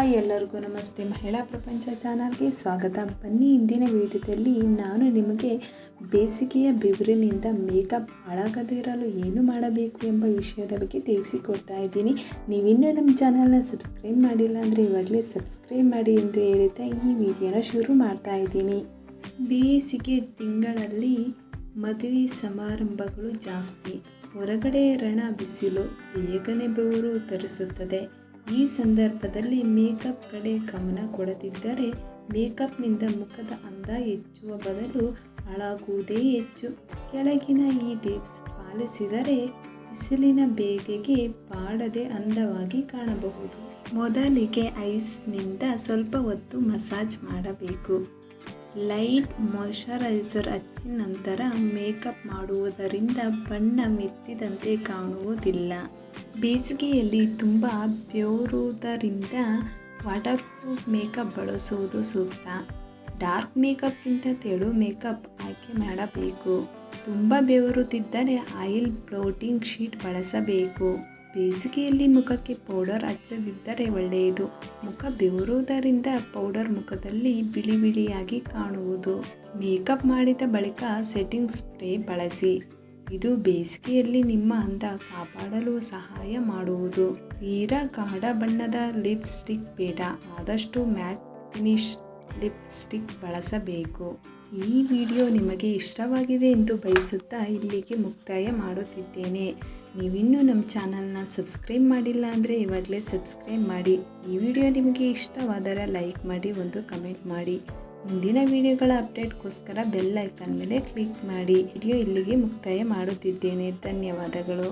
Hi ಎಲ್ಲರಿಗೂ ನಮಸ್ತೆ. ಮಹಿಳಾ ಪ್ರಪಂಚ ಚಾನಲ್ಗೆ ಸ್ವಾಗತ. ಬನ್ನಿ, ಇಂದಿನ ವಿಡಿಯೋದಲ್ಲಿ ನಾನು ನಿಮಗೆ ಬೇಸಿಗೆಯ ಬೆವರಿನಿಂದ ಮೇಕಪ್ ಹಾಳಾಗದಿರಲು ಏನು ಮಾಡಬೇಕು ಎಂಬ ವಿಷಯದ ಬಗ್ಗೆ ತಿಳಿಸಿಕೊಡ್ತಾ ಇದ್ದೀನಿ. ನೀವಿನ್ನೂ ನಮ್ಮ ಚಾನಲ್ನ ಸಬ್ಸ್ಕ್ರೈಬ್ ಮಾಡಿಲ್ಲ ಅಂದರೆ ಇವಾಗಲೇ ಸಬ್ಸ್ಕ್ರೈಬ್ ಮಾಡಿ ಎಂದು ಹೇಳುತ್ತಾ ಈ ವಿಡಿಯೋನ ಶುರು ಮಾಡ್ತಾ ಇದ್ದೀನಿ. ಬೇಸಿಗೆ ತಿಂಗಳಲ್ಲಿ ಮದುವೆ ಸಮಾರಂಭಗಳು ಜಾಸ್ತಿ. ಹೊರಗಡೆ ರಣ ಬಿಸಿಲು ಬೇಗನೆ ಬೆವರು ತರಿಸುತ್ತದೆ. ಈ ಸಂದರ್ಭದಲ್ಲಿ ಮೇಕಪ್ ಕಡೆ ಗಮನ ಕೊಡದಿದ್ದರೆ ಮೇಕಪ್ನಿಂದ ಮುಖದ ಅಂದ ಹೆಚ್ಚುವ ಬದಲು ಹಾಳಾಗುವುದೇ ಹೆಚ್ಚು. ಕೆಳಗಿನ ಈ ಟಿಪ್ಸ್ ಪಾಲಿಸಿದರೆ ಬಿಸಿಲಿನ ಬೇಗೆಗೆ ಬಾಡದೆ ಅಂದವಾಗಿ ಕಾಣಬಹುದು. ಮೊದಲಿಗೆ ಐಸ್ನಿಂದ ಸ್ವಲ್ಪ ಹೊತ್ತು ಮಸಾಜ್ ಮಾಡಬೇಕು. ಲೈಟ್ ಮಾಯಿಶ್ಚರೈಸರ್ ಹಚ್ಚಿ ನಂತರ ಮೇಕಪ್ ಮಾಡುವುದರಿಂದ ಬಣ್ಣ ಮೆತ್ತಿದಂತೆ ಕಾಣುವುದಿಲ್ಲ. ಬೇಸಿಗೆಯಲ್ಲಿ ತುಂಬ ಬೆವರುವುದರಿಂದ ವಾಟರ್ ಪ್ರೂಫ್ ಮೇಕಪ್ ಬಳಸುವುದು ಸೂಕ್ತ. ಡಾರ್ಕ್ ಮೇಕಪ್ಗಿಂತ ತೆಳು ಮೇಕಪ್ ಆಯ್ಕೆ ಮಾಡಬೇಕು. ತುಂಬ ಬೆವರುತ್ತಿದ್ದರೆ ಆಯಿಲ್ ಬ್ಲೋಟಿಂಗ್ ಶೀಟ್ ಬಳಸಬೇಕು. ಬೇಸಿಗೆಯಲ್ಲಿ ಮುಖಕ್ಕೆ ಪೌಡರ್ ಹಚ್ಚದಿದ್ದರೆ ಒಳ್ಳೆಯದು. ಮುಖ ಬೆವರುವುದರಿಂದ ಪೌಡರ್ ಮುಖದಲ್ಲಿ ಬಿಳಿ ಬಿಳಿಯಾಗಿ ಕಾಣುವುದು. ಮೇಕಪ್ ಮಾಡಿದ ಬಳಿಕ ಸೆಟ್ಟಿಂಗ್ ಸ್ಪ್ರೇ ಬಳಸಿ. ಇದು ಬೇಸಿಗೆಯಲ್ಲಿ ನಿಮ್ಮ ಅಂದ ಕಾಪಾಡಲು ಸಹಾಯ ಮಾಡುವುದು. ತೀರಾ ಗಾಢ ಬಣ್ಣದ ಲಿಪ್ಸ್ಟಿಕ್ ಬೇಡ. ಆದಷ್ಟು ಮ್ಯಾಟ್ ಫಿನಿಶ್ ಲಿಪ್ಸ್ಟಿಕ್ ಬಳಸಬೇಕು. ಈ ವಿಡಿಯೋ ನಿಮಗೆ ಇಷ್ಟವಾಗಿದೆ ಎಂದು ಬಯಸುತ್ತಾ ಇಲ್ಲಿಗೆ ಮುಕ್ತಾಯ ಮಾಡುತ್ತಿದ್ದೇನೆ. ನೀವಿನ್ನೂ ನಮ್ಮ ಚಾನಲ್ನ ಸಬ್ಸ್ಕ್ರೈಬ್ ಮಾಡಿಲ್ಲ ಅಂದರೆ ಇವಾಗಲೇ ಸಬ್ಸ್ಕ್ರೈಬ್ ಮಾಡಿ. ಈ ವಿಡಿಯೋ ನಿಮಗೆ ಇಷ್ಟವಾದರೆ ಲೈಕ್ ಮಾಡಿ, ಒಂದು ಕಮೆಂಟ್ ಮಾಡಿ. ಮುಂದಿನ ವಿಡಿಯೋಗಳ ಅಪ್ಡೇಟ್ಗೋಸ್ಕರ ಬೆಲ್ ಐಕಾನ್ ಮೇಲೆ ಕ್ಲಿಕ್ ಮಾಡಿ. ವಿಡಿಯೋ ಇಲ್ಲಿಗೆ ಮುಕ್ತಾಯ ಮಾಡುತ್ತಿದ್ದೇನೆ. ಧನ್ಯವಾದಗಳು.